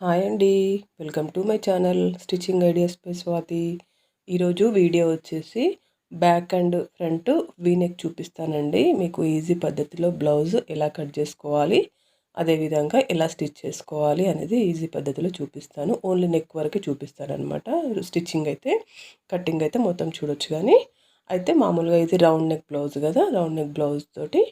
Hi అండి. Welcome to my channel stitching ideas by Swathi. ఈరోజు video వచ్చేసి back and front V-neck చూపిస్తానండి. మీకు ఈజీ పద్ధతిలో బ్లౌజ్ ఎలా కట్ చేసుకోవాలి అదేవిధంగా ఎలా స్టిచ్ చేసుకోవాలి అనేది ఈజీ పద్ధతిలో చూపిస్తాను. ఓన్లీ నెక్ వరకే చూపిస్తానమాట అనమాట స్టిచ్చింగ్ అయితే కటింగ్ అయితే మొత్తం చూడొచ్చు కానీ అయితే మామూలుగా ఇది రౌండ్ నెక్ బ్లౌజ్ కదా రౌండ్ నెక్ బ్లౌజ్ తోటి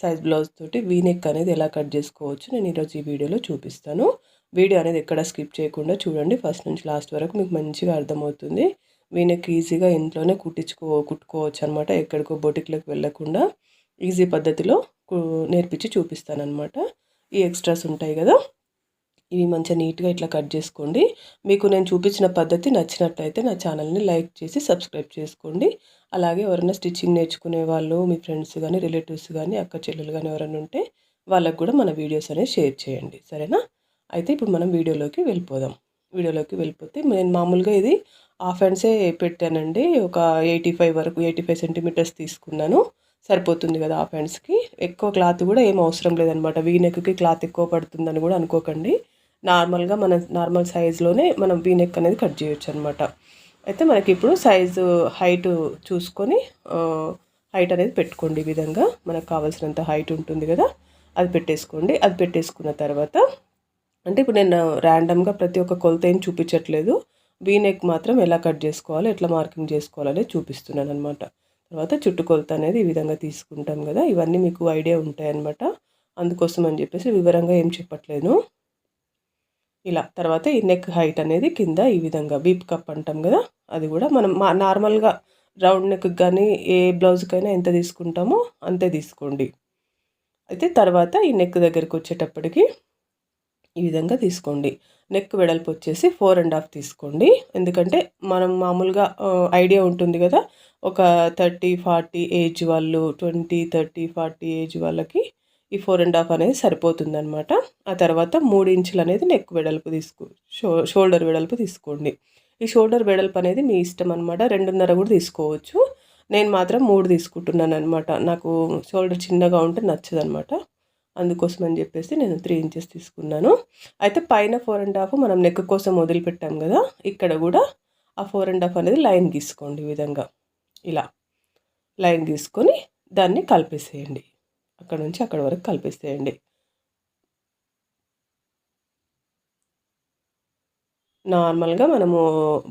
సైజ్ బ్లౌజ్ తోటి వీనెక్ అనేది ఎలా కట్ చేసుకోవచ్చు నేను ఈరోజు ఈ వీడియోలో చూపిస్తాను. వీడియో అనేది ఎక్కడ స్కిప్ చేయకుండా చూడండి. ఫస్ట్ నుంచి లాస్ట్ వరకు మీకు మంచిగా అర్థమవుతుంది. వీనకి ఈజీగా ఇంట్లోనే కుట్టించుకో కుట్టుకోవచ్చు అనమాట ఎక్కడికో బొటిక్లకు వెళ్ళకుండా ఈజీ పద్ధతిలో నేర్పించి చూపిస్తానమాట ఈ ఎక్స్ట్రాస్ ఉంటాయి కదా ఇవి మంచిగా నీట్గా ఇట్లా కట్ చేసుకోండి. మీకు నేను చూపించిన పద్ధతి నచ్చినట్లయితే నా ఛానల్ని లైక్ చేసి సబ్స్క్రైబ్ చేసుకోండి. అలాగే ఎవరైనా స్టిచ్చింగ్ నేర్చుకునే వాళ్ళు మీ ఫ్రెండ్స్ కానీ రిలేటివ్స్ కానీ అక్క చెల్లెలు కానీ ఎవరైనా ఉంటే వాళ్ళకు కూడా మన వీడియోస్ అనేవి షేర్ చేయండి. సరేనా? అయితే ఇప్పుడు మనం వీడియోలోకి వెళ్ళిపోదాం. వీడియోలోకి వెళ్ళిపోతే నేను మామూలుగా ఇది హాఫ్ హ్యాండ్సే పెట్టానండి. ఒక ఎయిటీ ఫైవ్ వరకు ఎయిటీ ఫైవ్ సెంటీమీటర్స్ తీసుకున్నాను. సరిపోతుంది కదా హాఫ్ హ్యాండ్స్కి. ఎక్కువ క్లాత్ కూడా ఏం అవసరం లేదనమాట. వీనెక్కి క్లాత్ ఎక్కువ పడుతుందని కూడా అనుకోకండి. నార్మల్గా మన నార్మల్ సైజులోనే మనం వీనెక్ అనేది కట్ చేయొచ్చు అనమాట అయితే మనకి ఇప్పుడు సైజు హైట్ చూసుకొని హైట్ అనేది పెట్టుకోండి ఈ విధంగా. మనకు కావాల్సినంత హైట్ ఉంటుంది కదా. అది పెట్టేసుకోండి. అది పెట్టేసుకున్న తర్వాత అంటే ఇప్పుడు నేను ర్యాండమ్గా ప్రతి ఒక్క కొలత ఏం చూపించట్లేదు. వీనెక్ మాత్రం ఎలా కట్ చేసుకోవాలి ఎట్లా మార్కింగ్ చేసుకోవాలనే చూపిస్తున్నాను అనమాట తర్వాత చుట్టు కొలత అనేది ఈ విధంగా తీసుకుంటాం కదా ఇవన్నీ మీకు ఐడియా ఉంటాయన్నమాట. అందుకోసం అని చెప్పేసి వివరంగా ఏం చెప్పట్లేదు. ఇలా తర్వాత ఈ నెక్ హైట్ అనేది కింద ఈ విధంగా వీప్ కప్ అంటాం కదా అది కూడా మనం మా నార్మల్గా రౌండ్ నెక్ కానీ ఏ బ్లౌజ్కైనా ఎంత తీసుకుంటామో అంతే తీసుకోండి. అయితే తర్వాత ఈ నెక్ దగ్గరికి వచ్చేటప్పటికి ఈ విధంగా తీసుకోండి. నెక్ వెడల్పు వచ్చేసి ఫోర్ అండ్ హాఫ్ తీసుకోండి. ఎందుకంటే మనం మామూలుగా ఐడియా ఉంటుంది కదా ఒక థర్టీ ఫార్టీ ఏజ్ వాళ్ళు ట్వంటీ థర్టీ ఫార్టీ ఏజ్ వాళ్ళకి ఈ ఫోర్ అండ్ హాఫ్ అనేది సరిపోతుందనమాట ఆ తర్వాత మూడు ఇంచులు అనేది నెక్ వెడల్పు తీసుకో షో షోల్డర్ వెడల్పు తీసుకోండి. ఈ షోల్డర్ వెడల్పు అనేది మీ ఇష్టం అనమాట రెండున్నర కూడా తీసుకోవచ్చు. నేను మాత్రం మూడు తీసుకుంటున్నాను అనమాట నాకు షోల్డర్ చిన్నగా ఉంటే నచ్చదనమాట అందుకోసం అని చెప్పేసి నేను త్రీ ఇంచెస్ తీసుకున్నాను. అయితే పైన ఫోర్ అండ్ హాఫ్ మనం నెక్ కోసం వదిలిపెట్టాం కదా ఇక్కడ కూడా ఆ ఫోర్ అండ్ హాఫ్ అనేది లైన్ గీసుకోండి ఈ విధంగా. ఇలా లైన్ గీసుకొని దాన్ని కలిపేసేయండి. అక్కడ నుంచి అక్కడ వరకు కలిపేసేయండి. నార్మల్గా మనము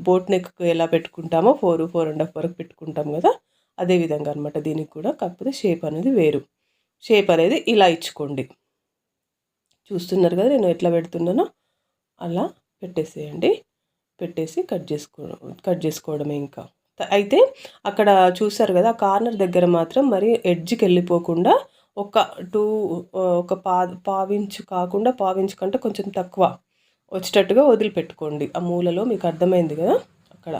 బోట్ నెక్కు ఎలా పెట్టుకుంటామో ఫోర్ ఫోర్ అండ్ హాఫ్ వరకు పెట్టుకుంటాం కదా అదే విధంగా అనమాట దీనికి కూడా కాకపోతే షేప్ అనేది వేరు. షేప్ అనేది ఇలా ఇచ్చుకోండి. చూస్తున్నారు కదా నేను ఎట్లా పెడుతున్నానో? అలా పెట్టేసేయండి. పెట్టేసి కట్ చేసుకో కట్ చేసుకోవడమే ఇంకా. అయితే అక్కడ చూసారు కదా కార్నర్ దగ్గర మాత్రం మరి ఎడ్జ్కి వెళ్ళిపోకుండా ఒక టూ ఒక పా పావించు కాకుండా పావించు కంటే కొంచెం తక్కువ వచ్చేటట్టుగా వదిలిపెట్టుకోండి. ఆ మూలలో మీకు అర్థమైంది కదా అక్కడ.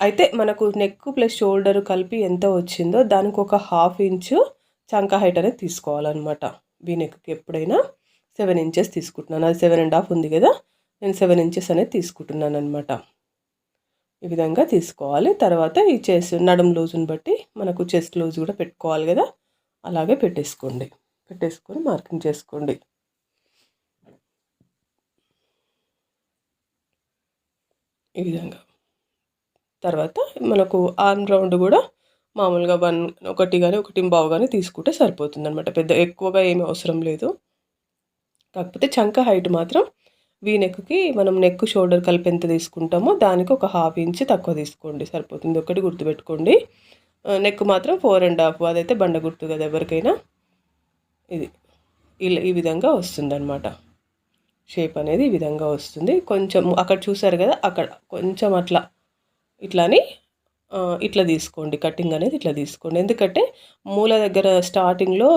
అయితే మనకు నెక్ ప్లస్ షోల్డర్ కలిపి ఎంత వచ్చిందో దానికి ఒక హాఫ్ ఇంచు చంక హైట్ అనేది తీసుకోవాలన్నమాట. వీనెక్కి ఎప్పుడైనా సెవెన్ ఇంచెస్ తీసుకుంటున్నాను. అది సెవెన్ అండ్ హాఫ్ ఉంది కదా నేను సెవెన్ ఇంచెస్ అనేది తీసుకుంటున్నాను అనమాట ఈ విధంగా తీసుకోవాలి. తర్వాత ఈ చెస్ నడుం లూజుని బట్టి మనకు చెస్ట్ లూజ్ కూడా పెట్టుకోవాలి కదా అలాగే పెట్టేసుకోండి. పెట్టేసుకొని మార్కింగ్ చేసుకోండి. ఈ విధంగా. తర్వాత మనకు ఆర్మ్ రౌండ్ కూడా మామూలుగా వన్ ఒకటి కానీ ఒకటి బావు కానీ తీసుకుంటే సరిపోతుంది అనమాట పెద్ద ఎక్కువగా ఏమీ అవసరం లేదు. కాకపోతే చంక హైట్ మాత్రం వీ నెక్కి మనం నెక్ షోల్డర్ కలిపి ఎంత తీసుకుంటామో దానికి ఒక హాఫ్ ఇంచ్ తక్కువ తీసుకోండి. సరిపోతుంది. ఒకటి గుర్తుపెట్టుకోండి. నెక్ మాత్రం ఫోర్ అండ్ హాఫ్ అదైతే బండ గుర్తు కదా ఎవరికైనా. ఇది ఇలా ఈ విధంగా వస్తుందన్నమాట. షేప్ అనేది ఈ విధంగా వస్తుంది. కొంచెం అక్కడ చూసారు కదా అక్కడ కొంచెం అట్లా ఇట్లాని ఇట్లా తీసుకోండి కటింగ్ అనేది ఇట్లా తీసుకోండి. ఎందుకంటే మూల దగ్గర స్టార్టింగ్లో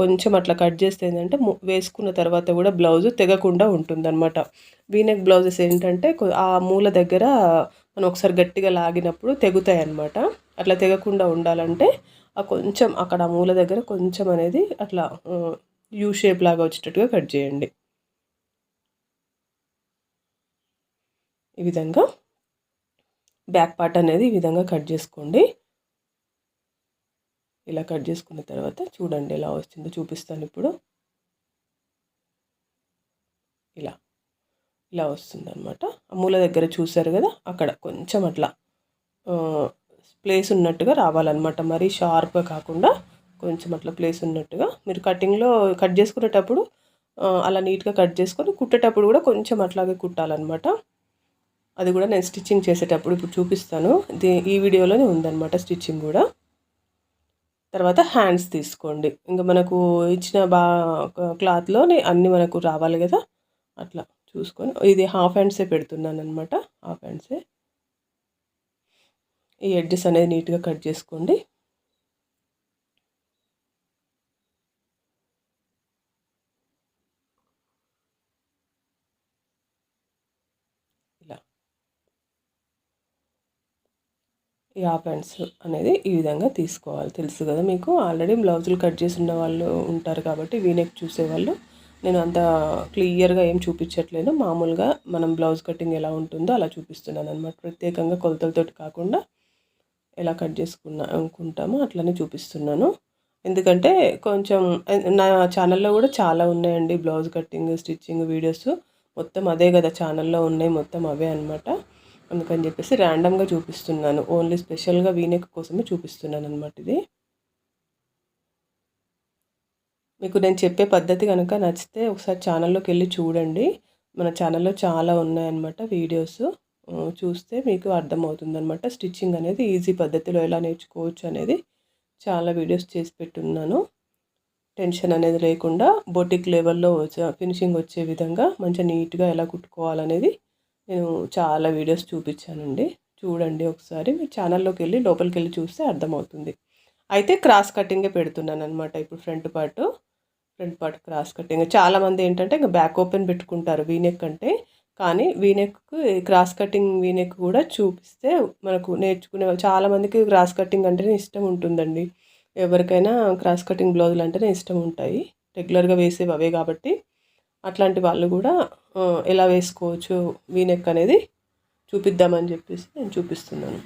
కొంచెం అట్లా కట్ చేస్తే ఏంటంటే వేసుకున్న తర్వాత కూడా బ్లౌజ్ తెగకుండా ఉంటుందన్నమాట. వీనెక్ బ్లౌజెస్ ఏంటంటే ఆ మూల దగ్గర మనం ఒకసారి గట్టిగా లాగినప్పుడు తెగుతాయి అన్నమాట అట్లా తెగకుండా ఉండాలంటే ఆ కొంచెం అక్కడ ఆ మూల దగ్గర కొంచెం అనేది అట్లా యూ షేప్ లాగా వచ్చేటట్టుగా కట్ చేయండి. ఈ విధంగా బ్యాక్ పార్ట్ అనేది ఈ విధంగా కట్ చేసుకోండి. ఇలా కట్ చేసుకున్న తర్వాత చూడండి ఎలా వస్తుందో చూపిస్తాను ఇప్పుడు. ఇలా ఇలా వస్తుందన్నమాట. మూల దగ్గర చూసారు కదా అక్కడ కొంచెం అట్లా ప్లేస్ ఉన్నట్టుగా రావాలన్నమాట. మరీ షార్ప్గా కాకుండా కొంచెం అట్లా ప్లేస్ ఉన్నట్టుగా. మీరు కటింగ్లో కట్ చేసుకునేటప్పుడు అలా నీట్గా కట్ చేసుకొని కుట్టేటప్పుడు కూడా కొంచెం అట్లాగే కుట్టాలన్నమాట. అది కూడా నేను స్టిచ్చింగ్ చేసేటప్పుడు ఇప్పుడు చూపిస్తాను. ఈ వీడియోలోనే ఉందన్నమాట స్టిచ్చింగ్ కూడా. తర్వాత హ్యాండ్స్ తీసుకోండి. ఇంకా మనకు ఇచ్చిన బా క్లాత్లోనే అన్నీ మనకు రావాలి కదా? అట్లా చూసుకొని ఇది హాఫ్ హ్యాండ్సే పెడుతున్నాను అనమాట హాఫ్ హ్యాండ్సే. ఈ ఎడ్జెస్ అనేది నీట్గా కట్ చేసుకోండి ఇలా ఈ హాఫ్ హ్యాండ్స్ అనేది ఈ విధంగా తీసుకోవాలి. తెలుసు కదా మీకు? ఆల్రెడీ బ్లౌజులు కట్ చేసి ఉన్న వాళ్ళు ఉంటారు కాబట్టి వీనెక్ చూసేవాళ్ళు. నేను అంత క్లియర్గా ఏం చూపించట్లేదు. మామూలుగా మనం బ్లౌజ్ కటింగ్ ఎలా ఉంటుందో అలా చూపిస్తున్నాను అనమాట ప్రత్యేకంగా కొలతలతోటి కాకుండా ఎలా కట్ చేసుకున్నా అనుకుంటామో అట్లనే చూపిస్తున్నాను. ఎందుకంటే కొంచెం నా ఛానల్లో కూడా చాలా ఉన్నాయండి బ్లౌజ్ కటింగ్ స్టిచ్చింగ్ వీడియోస్. మొత్తం అదే కదా ఛానల్లో ఉన్నాయి. మొత్తం అవే అనమాట అందుకని చెప్పేసి ర్యాండమ్గా చూపిస్తున్నాను. ఓన్లీ స్పెషల్గా వీనెక్ కోసమే చూపిస్తున్నాను అనమాట ఇది. మీకు నేను చెప్పే పద్ధతి కనుక నచ్చితే ఒకసారి ఛానల్లోకి వెళ్ళి చూడండి. మన ఛానల్లో చాలా ఉన్నాయన్నమాట వీడియోస్ చూస్తే మీకు అర్థమవుతుంది అనమాట స్టిచ్చింగ్ అనేది ఈజీ పద్ధతిలో ఎలా నేర్చుకోవచ్చు అనేది చాలా వీడియోస్ చేసి పెట్టున్నాను. టెన్షన్ అనేది లేకుండా బొటిక్ లెవెల్లో ఫినిషింగ్ వచ్చే విధంగా మంచిగా నీట్గా ఎలా కుట్టుకోవాలనేది నేను చాలా వీడియోస్ చూపించానండి. చూడండి ఒకసారి. మీ ఛానల్లోకి వెళ్ళి లోపలికి వెళ్ళి చూస్తే అర్థమవుతుంది. అయితే క్రాస్ కటింగే పెడుతున్నాను అనమాట ఇప్పుడు front part. Front part cross cutting చాలామంది ఏంటంటే ఇంకా బ్యాక్ ఓపెన్ పెట్టుకుంటారు వీనెక్ అంటే. కానీ వీనెక్కు క్రాస్ కటింగ్ వీనెక్ కూడా చూపిస్తే మనకు నేర్చుకునే చాలామందికి క్రాస్ కటింగ్ అంటేనే ఇష్టం ఉంటుందండి. ఎవరికైనా క్రాస్ కటింగ్ బ్లౌజులు అంటేనే ఇష్టం ఉంటాయి. రెగ్యులర్గా వేసేవి అవే కాబట్టి అట్లాంటి వాళ్ళు కూడా ఎలా వేసుకోవచ్చు వీనెక్ అనేది చూపిద్దామని చెప్పేసి నేను చూపిస్తున్నాను.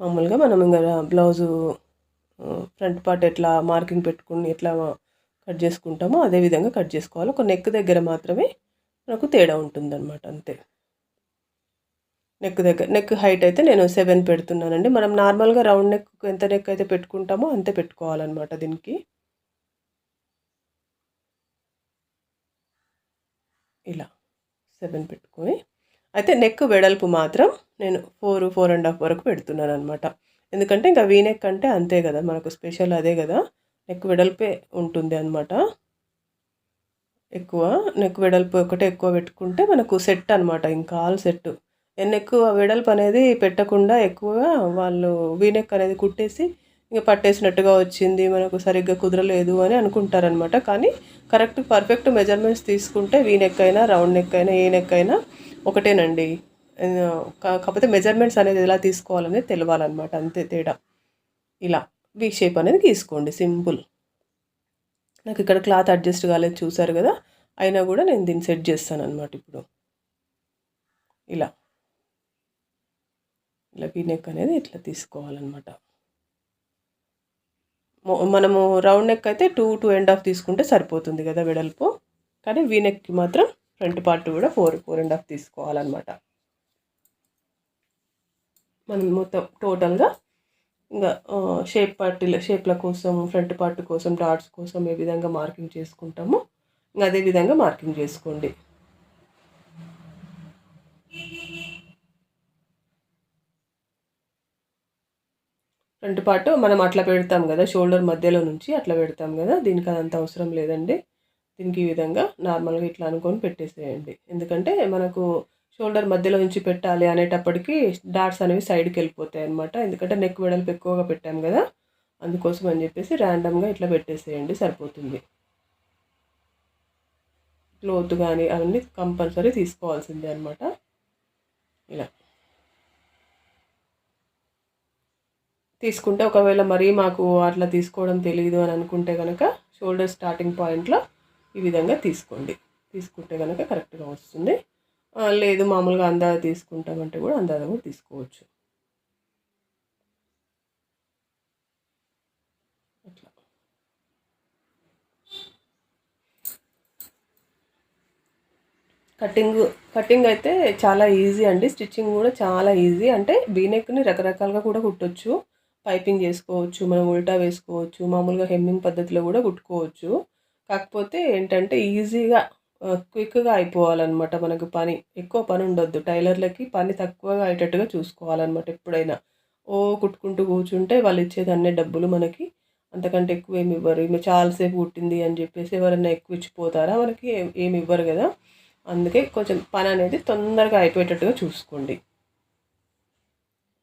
మామూలుగా మనం ఇంకా బ్లౌజు ఫ్రంట్ పార్ట్ ఎట్లా మార్కింగ్ పెట్టుకుని ఎట్లా కట్ చేసుకుంటామో అదే విధంగా కట్ చేసుకోవాలి. ఒక నెక్ దగ్గర మాత్రమే మనకు తేడా ఉంటుందన్నమాట అంతే. నెక్ దగ్గర నెక్ హైట్ అయితే నేను సెవెన్ పెడుతున్నానండి. మనం నార్మల్గా రౌండ్ నెక్ ఎంత నెక్ అయితే పెట్టుకుంటామో అంతే పెట్టుకోవాలన్నమాట దీనికి. ఇలా సెవెన్ పెట్టుకొని. అయితే నెక్ వెడల్పు మాత్రం నేను ఫోర్ ఫోర్ అండ్ హాఫ్ వరకు పెడుతున్నాను అనమాట ఎందుకంటే ఇంకా వీనెక్ అంటే అంతే కదా మనకు స్పెషల్ అదే కదా. నెక్ వెడల్పే ఉంటుంది అనమాట ఎక్కువ నెక్ వెడల్పు ఒకటే ఎక్కువ పెట్టుకుంటే మనకు సెట్ అనమాట ఇంకా ఆల్ సెట్. ఎక్కువ వెడల్పు అనేది పెట్టకుండా ఎక్కువగా వాళ్ళు వీనెక్ అనేది కుట్టేసి ఇంకా పట్టేసినట్టుగా వచ్చింది మనకు సరిగ్గా కుదరలేదు అని అనుకుంటారనమాట కానీ కరెక్ట్ పర్ఫెక్ట్ మెజర్మెంట్స్ తీసుకుంటే వీ నెక్ అయినా రౌండ్ నెక్ అయినా ఏ నెక్ అయినా ఒకటేనండి కాకపోతే మెజర్మెంట్స్ అనేది ఎలా తీసుకోవాలనేది తెలవాలన్నమాట అంతే తేడా. ఇలా వీ షేప్ అనేది తీసుకోండి సింపుల్. నాకు ఇక్కడ క్లాత్ అడ్జస్ట్ కాలేదు చూసారు కదా? అయినా కూడా నేను దీన్ని సెట్ చేస్తాను అనమాట ఇప్పుడు. ఇలా. ఇలా వీ నెక్ అనేది ఇట్లా తీసుకోవాలన్నమాట. మనము రౌండ్ నెక్ అయితే టూ టూ ఎండ్ హాఫ్ తీసుకుంటే సరిపోతుంది కదా వెడల్పు. కానీ వీ నెక్కి మాత్రం ఫ్రంట్ పార్ట్ కూడా ఫోర్ ఫోర్ అండ్ హాఫ్ తీసుకోవాలన్నమాట. మనం మొత్తం టోటల్గా ఇంకా షేప్ పార్టీల షేప్ల కోసం ఫ్రంట్ పార్ట్ కోసం డాట్స్ కోసం ఏ విధంగా మార్కింగ్ చేసుకుంటామో ఇంకా అదే విధంగా మార్కింగ్ చేసుకోండి. ఫ్రంట్ పార్ట్ మనం అట్లా పెడతాం కదా షోల్డర్ మధ్యలో నుంచి అట్లా పెడతాం కదా దీనికి అదంత అవసరం లేదండి. దీనికి ఈ విధంగా నార్మల్గా ఇట్లా అనుకొని పెట్టేసేయండి. ఎందుకంటే మనకు షోల్డర్ మధ్యలో నుంచి పెట్టాలి అనేటప్పటికి డాట్స్ అనేవి సైడ్కి వెళ్ళిపోతాయి అనమాట ఎందుకంటే నెక్ వెడల్పు ఎక్కువగా పెట్టాం కదా అందుకోసం అని చెప్పేసి ర్యాండమ్గా ఇట్లా పెట్టేసేయండి సరిపోతుంది. క్లోత్ కానీ అవన్నీ కంపల్సరీ తీసుకోవాల్సిందే అనమాట ఇలా. తీసుకుంటే ఒకవేళ మరీ మాకు అట్లా తీసుకోవడం తెలియదు అని అనుకుంటే కనుక షోల్డర్ స్టార్టింగ్ పాయింట్లో ఈ విధంగా తీసుకోండి. తీసుకుంటే కనుక కరెక్ట్గా వస్తుంది. లేదు మామూలుగా అందాజ తీసుకుంటామంటే కూడా అందాజ కూడా తీసుకోవచ్చు. అట్లా. కటింగ్ కటింగ్ అయితే చాలా ఈజీ అండి. స్టిచ్చింగ్ కూడా చాలా ఈజీ. అంటే బీనెక్ని రకరకాలుగా కూడా కుట్టొచ్చు. పైపింగ్ చేసుకోవచ్చు మనం ఉల్టా వేసుకోవచ్చు మామూలుగా హెమ్మింగ్ పద్ధతిలో కూడా కుట్టుకోవచ్చు. కాకపోతే ఏంటంటే ఈజీగా క్విక్గా అయిపోవాలన్నమాట మనకు పని. ఎక్కువ పని ఉండొద్దు. టైలర్లకి పని తక్కువగా అయ్యేటట్టుగా చూసుకోవాలన్నమాట ఎప్పుడైనా. ఓ కుట్టుకుంటూ కూర్చుంటే వాళ్ళు ఇచ్చేదన్నే డబ్బులు మనకి అంతకంటే ఎక్కువ ఏమి ఇవ్వరు. ఈమె చాలాసేపు కుట్టింది అని చెప్పేసి ఎవరైనా ఎక్కువ ఇచ్చిపోతారా? మనకి ఏమి ఇవ్వరు కదా. అందుకే కొంచెం పని అనేది తొందరగా అయిపోయేటట్టుగా చూసుకోండి.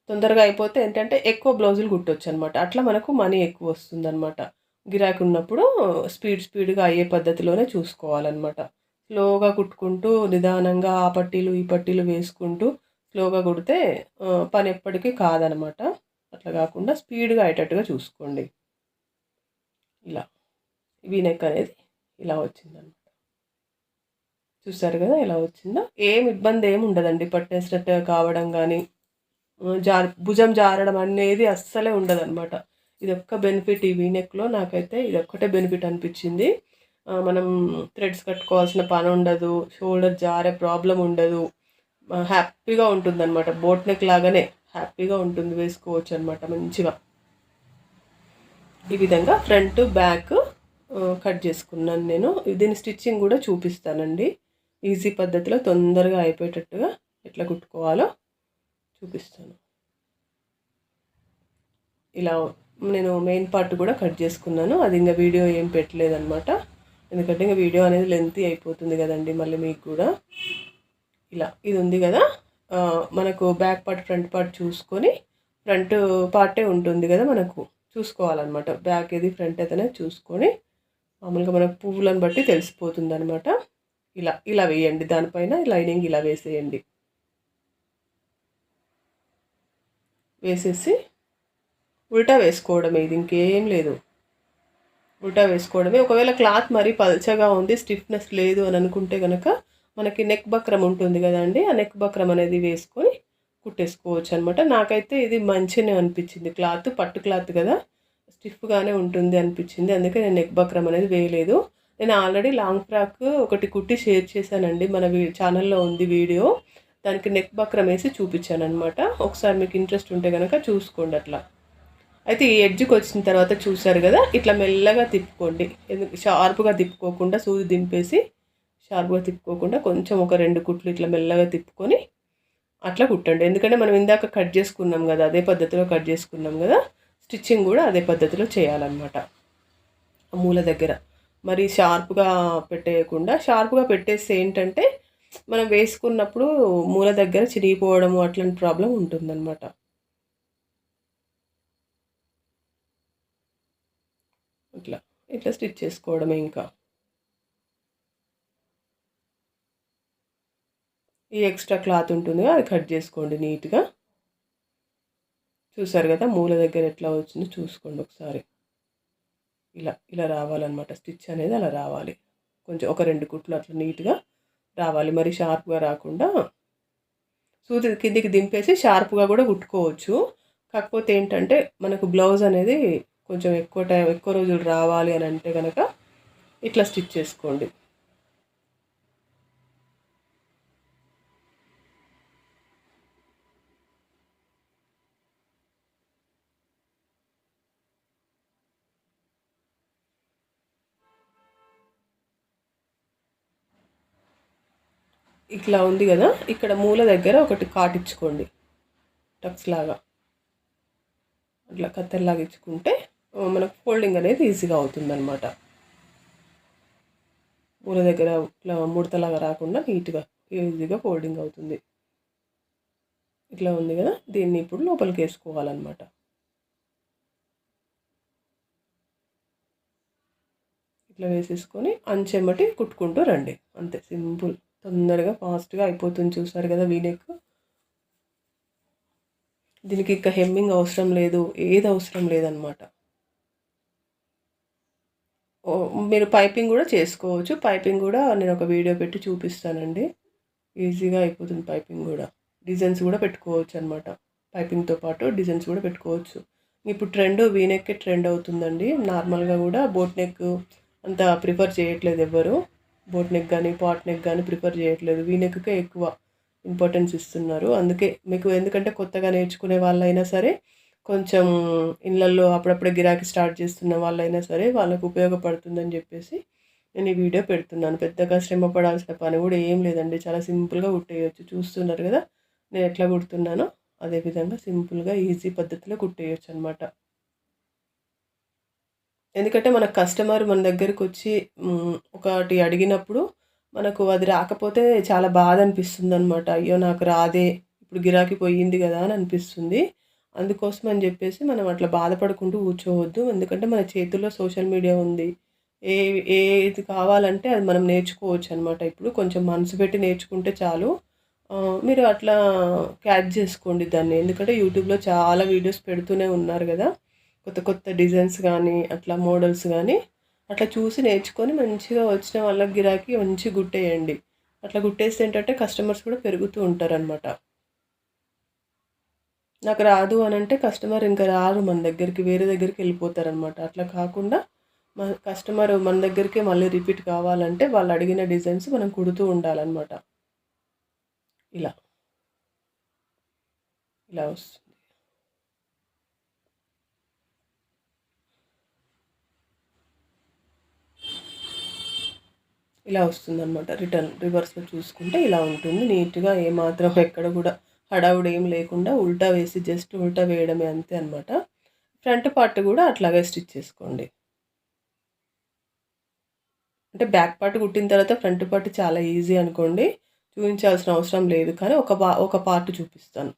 తొందరగా అయిపోతే ఏంటంటే ఎక్కువ బ్లౌజులు కుట్టొచ్చు అనమాట అట్లా మనకు మనీ ఎక్కువ వస్తుంది అనమాట గిరాకీ ఉన్నప్పుడు స్పీడ్ స్పీడ్గా అయ్యే పద్ధతిలోనే చూసుకోవాలన్నమాట స్లోగా కుట్టుకుంటూ నిదానంగా ఆ పట్టీలు ఈ పట్టీలు వేసుకుంటూ స్లోగా కుడితే పని ఎప్పటికీ కాదనమాట. అట్లా కాకుండా స్పీడ్గా అయ్యేటట్టుగా చూసుకోండి. ఇలా. వీనెక్ అనేది ఇలా వచ్చిందనమాట. చూసారు కదా ఎలా వచ్చిందో? ఏం ఇబ్బంది ఏమి ఉండదండి. పట్టేసినట్టు కావడం కానీ జార్ భుజం జారడం అనేది అస్సలే ఉండదన్నమాట. ఇది ఒక్క బెనిఫిట్ ఈ వీనెక్లో నాకైతే ఇది ఒక్కటే బెనిఫిట్ అనిపించింది. మనం థ్రెడ్స్ కట్టుకోవాల్సిన పని ఉండదు షోల్డర్ జారే ప్రాబ్లం ఉండదు. హ్యాపీగా ఉంటుందన్నమాట. బోట్ నెక్ లాగానే హ్యాపీగా ఉంటుంది వేసుకోవచ్చు అనమాట మంచిగా. ఈ విధంగా ఫ్రంట్ బ్యాక్ కట్ చేసుకున్నాను నేను. దీని స్టిచ్చింగ్ కూడా చూపిస్తానండి. ఈజీ పద్ధతిలో తొందరగా అయిపోయేటట్టుగా ఎట్లా కుట్టుకోవాలో చూపిస్తాను. ఇలా నేను మెయిన్ పార్ట్ కూడా కట్ చేసుకున్నాను. అది ఇంకా వీడియో ఏం పెట్టలేదన్నమాట. ఎందుకంటే ఇంకా వీడియో అనేది లెంత్ అయిపోతుంది కదండి మళ్ళీ మీకు కూడా. ఇలా ఇది ఉంది కదా. మనకు బ్యాక్ పార్ట్ ఫ్రంట్ పార్ట్ చూసుకొని ఫ్రంట్ పార్టే ఉంటుంది కదా మనకు చూసుకోవాలన్నమాట. బ్యాక్ ఏది ఫ్రంట్ అయితేనే చూసుకొని మామూలుగా మనకు పువ్వులను బట్టి తెలిసిపోతుంది అనమాట ఇలా ఇలా వేయండి. దానిపైన లైనింగ్ ఇలా వేసేయండి. వేసేసి ఉల్టా వేసుకోవడమే ఇది ఇంకేం లేదు. ఉల్టా వేసుకోవడమే. ఒకవేళ క్లాత్ మరీ పల్చగా ఉంది స్టిఫ్నెస్ లేదు అని అనుకుంటే కనుక మనకి నెక్ బక్రం ఉంటుంది కదండి ఆ నెక్ బక్రం అనేది వేసుకొని కుట్టేసుకోవచ్చు అనమాట నాకైతే ఇది మంచిగా అనిపించింది. క్లాత్ పట్టు క్లాత్ కదా స్టిఫ్గానే ఉంటుంది అనిపించింది. అందుకే నేను నెక్ బక్రం అనేది వేయలేదు. నేను ఆల్రెడీ లాంగ్ ఫ్రాక్ ఒకటి కుట్టి షేర్ చేశానండి. మన ఛానల్లో ఉంది వీడియో. దానికి నెక్ బక్రం వేసి చూపించాను అనమాట ఒకసారి మీకు ఇంట్రెస్ట్ ఉంటే కనుక చూసుకోండి అట్లా. అయితే ఈ ఎడ్జ్కి వచ్చిన తర్వాత చూసారు కదా ఇట్లా మెల్లగా తిప్పుకోండి. ఎందుకు షార్ప్గా తిప్పుకోకుండా సూది దింపేసి షార్ప్గా తిప్పుకోకుండా కొంచెం ఒక రెండు కుట్లు ఇట్లా మెల్లగా తిప్పుకొని అట్లా కుట్టండి. ఎందుకంటే మనం ఇందాక కట్ చేసుకున్నాం కదా అదే పద్ధతిలో కట్ చేసుకున్నాం కదా స్టిచ్చింగ్ కూడా అదే పద్ధతిలో చేయాలన్నమాట. మూల దగ్గర. మరి షార్ప్గా పెట్టేయకుండా షార్ప్గా పెట్టేస్తే ఏంటంటే మనం వేసుకున్నప్పుడు మూల దగ్గర చిరిగిపోవడము అట్లాంటి ప్రాబ్లం ఉంటుందన్నమాట. ఇట్లా ఇట్లా స్టిచ్ చేసుకోవడమే ఇంకా. ఈ ఎక్స్ట్రా క్లాత్ ఉంటుంది అది కట్ చేసుకోండి నీట్గా. చూసారు కదా మూల దగ్గర ఎట్లా వచ్చిందో చూసుకోండి ఒకసారి. ఇలా ఇలా రావాలన్నమాట స్టిచ్ అనేది అలా రావాలి. కొంచెం ఒక రెండు కుట్లు అట్లా నీట్గా రావాలి. మరి షార్ప్గా రాకుండా సూది కిందికి దింపేసి షార్ప్గా కూడా కుట్టుకోవచ్చు. కాకపోతే ఏంటంటే మనకు బ్లౌజ్ అనేది కొంచెం ఎక్కువ టైం ఎక్కువ రోజులు రావాలి అని అంటే కనుక ఇట్లా స్టిచ్ చేసుకోండి. ఇట్లా ఉంది కదా ఇక్కడ మూల దగ్గర ఒకటి కాటించుకోండి టక్స్ లాగా. అట్లా కత్తెరలాగా ఇచ్చుకుంటే మనకు ఫోల్డింగ్ అనేది ఈజీగా అవుతుందన్నమాట. మూల దగ్గర ఇట్లా ముడతలాగా రాకుండా నీట్గా ఈజీగా ఫోల్డింగ్ అవుతుంది. ఇట్లా ఉంది కదా దీన్ని ఇప్పుడు లోపలికి వేసుకోవాలన్నమాట. ఇట్లా వేసేసుకొని అంచెమ్మటి కుట్టుకుంటూ రండి. అంతే సింపుల్. తొందరగా ఫాస్ట్గా అయిపోతుంది చూసారు కదా వీనెక్ దీనికి ఇంకా హెమ్మింగ్ అవసరం లేదు ఏది అవసరం లేదనమాట మీరు పైపింగ్ కూడా చేసుకోవచ్చు. పైపింగ్ కూడా నేను ఒక వీడియో పెట్టి చూపిస్తానండి. ఈజీగా అయిపోతుంది పైపింగ్ కూడా. డిజైన్స్ కూడా పెట్టుకోవచ్చు అనమాట పైపింగ్తో పాటు డిజైన్స్ కూడా పెట్టుకోవచ్చు. ఇప్పుడు ట్రెండ్ వీనెక్కే ట్రెండ్ అవుతుందండి. నార్మల్గా కూడా బోట్ నెక్ అంత ప్రిఫర్ చేయట్లేదు ఎవ్వరు బోట్ నెక్ కానీ పాట్ నెక్ కానీ ప్రిఫర్ చేయట్లేదు. వీ నెక్కే ఎక్కువ ఇంపార్టెన్స్ ఇస్తున్నారు. అందుకే మీకు ఎందుకంటే కొత్తగా నేర్చుకునే వాళ్ళైనా సరే కొంచెం ఇళ్ళల్లో అప్పుడప్పుడే గిరాకీ స్టార్ట్ చేస్తున్న వాళ్ళైనా సరే వాళ్ళకు ఉపయోగపడుతుందని చెప్పేసి నేను ఈ వీడియో పెడుతున్నాను. పెద్దగా శ్రమ పడాల్సిన పని కూడా ఏం లేదండి. చాలా సింపుల్గా కుట్టేయచ్చు. చూస్తున్నారు కదా నేను ఎట్లా కుడుతున్నానో అదేవిధంగా సింపుల్గా ఈజీ పద్ధతిలో కుట్టేయచ్చు అనమాట ఎందుకంటే మన కస్టమర్ మన దగ్గరకు వచ్చి ఒకటి అడిగినప్పుడు మనకు అది రాకపోతే చాలా బాధ అనిపిస్తుంది అనమాట అయ్యో నాకు రాదే ఇప్పుడు గిరాకీ పోయింది కదా అని అనిపిస్తుంది. అందుకోసం అని చెప్పేసి మనం అట్లా బాధపడుకుంటూ కూర్చోవద్దు. ఎందుకంటే మన చేతుల్లో సోషల్ మీడియా ఉంది. ఏ ఏది కావాలంటే అది మనం నేర్చుకోవచ్చు అనమాట ఇప్పుడు కొంచెం మనసు పెట్టి నేర్చుకుంటే చాలు. మీరు అట్లా క్యాచ్ చేసుకోండి దాన్ని. ఎందుకంటే యూట్యూబ్లో చాలా వీడియోస్ పెడుతూనే ఉన్నారు కదా. కొత్త కొత్త డిజైన్స్ కానీ అట్లా మోడల్స్ కానీ అట్లా చూసి నేర్చుకొని మంచిగా వచ్చిన వాళ్ళకి గిరాకీ మంచి గుట్టేయండి. అట్లా గుట్టేస్తే ఏంటంటే కస్టమర్స్ కూడా పెరుగుతూ ఉంటారనమాట నాకు రాదు అని అంటే కస్టమర్ ఇంకా రారు మన దగ్గరికి వేరే దగ్గరికి వెళ్ళిపోతారనమాట అట్లా కాకుండా మన కస్టమర్ మన దగ్గరికి మళ్ళీ రిపీట్ కావాలంటే వాళ్ళు అడిగిన డిజైన్స్ మనం కుడుతూ ఉండాలన్నమాట. ఇలా. ఇలా వస్తుంది. ఇలా వస్తుందన్నమాట. రిటర్న్ రివర్స్లో చూసుకుంటే ఇలా ఉంటుంది. నీట్గా ఏమాత్రం ఎక్కడ కూడా హడావుడు ఏం లేకుండా ఉల్టా వేసి జస్ట్ ఉల్టా వేయడమే అంతే అనమాట ఫ్రంట్ పార్ట్ కూడా అట్లాగే స్టిచ్ చేసుకోండి. అంటే బ్యాక్ పార్ట్ కుట్టిన తర్వాత ఫ్రంట్ పార్ట్ చాలా ఈజీ అనుకోండి. చూపించాల్సిన అవసరం లేదు కానీ ఒక పా ఒక పార్ట్ చూపిస్తాను.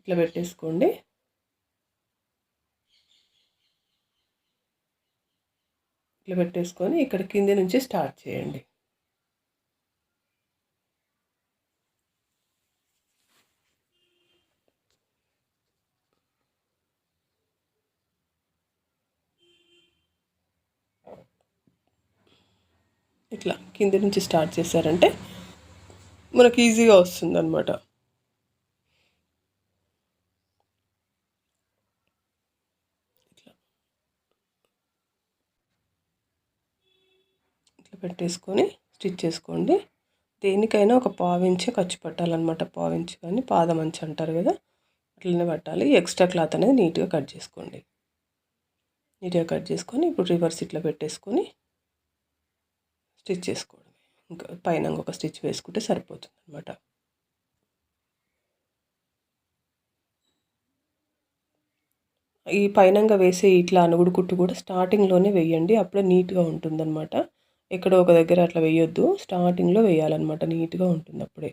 ఇట్లా పెట్టేసుకోండి. ఇట్లా పెట్టేసుకొని ఇక్కడ కింది నుంచి స్టార్ట్ చేయండి. ఇట్లా కింద నుంచి స్టార్ట్ చేశారంటే మనకి ఈజీగా వస్తుంది అనమాట ఇట్లా ఇట్లా పెట్టేసుకొని స్టిచ్ చేసుకోండి. దేనికైనా ఒక పావించి ఖర్చు పట్టాలన్నమాట. పావించి కానీ పాదమంచి అంటారు కదా అట్లనే పట్టాలి. ఎక్స్ట్రా క్లాత్ అనేది నీట్గా కట్ చేసుకోండి. నీట్గా కట్ చేసుకొని ఇప్పుడు రివర్స్ ఇట్లా పెట్టేసుకొని స్టిచ్ చేసుకోవడం ఇంకా పైన ఒక స్టిచ్ వేసుకుంటే సరిపోతుంది అనమాట ఈ పైనంగా వేసే ఇట్లా అనుగుడు కుట్టు కూడా స్టార్టింగ్లోనే వేయండి. అప్పుడే నీట్గా ఉంటుందన్నమాట. ఎక్కడో ఒక దగ్గర అట్లా వేయొద్దు. స్టార్టింగ్లో వేయాలన్నమాట. నీట్గా ఉంటుంది అప్పుడే.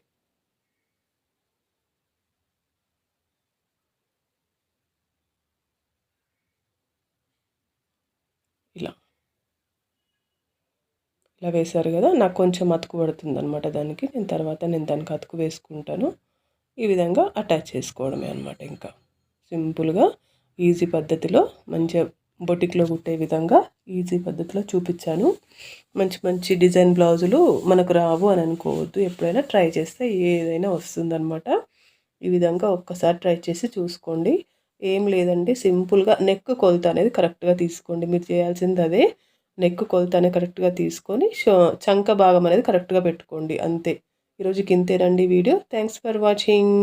ఇలా. ఇలా వేశారు కదా! నాకు కొంచెం అతుకు పడుతుంది అనమాట దానికి. నేను తర్వాత నేను దానికి అతుకు వేసుకుంటాను. ఈ విధంగా అటాచ్ చేసుకోవడమే అనమాట ఇంకా. సింపుల్గా ఈజీ పద్ధతిలో మంచిగా బొటిక్లో కుట్టే విధంగా ఈజీ పద్ధతిలో చూపించాను. మంచి మంచి డిజైన్ బ్లౌజులు మనకు రావు అని అనుకోవద్దు. ఎప్పుడైనా ట్రై చేస్తే ఏదైనా వస్తుందన్నమాట. ఈ విధంగా ఒక్కసారి ట్రై చేసి చూసుకోండి. ఏం లేదండి సింపుల్గా నెక్ కొలత అనేది కరెక్ట్గా తీసుకోండి. మీరు చేయాల్సింది అదే. నెక్ కొలత అనేది కరెక్ట్గా తీసుకొని చంక భాగం అనేది కరెక్ట్గా పెట్టుకోండి. అంతే. ఈరోజుకి ఇంతేనండి వీడియో. Thanks for watching.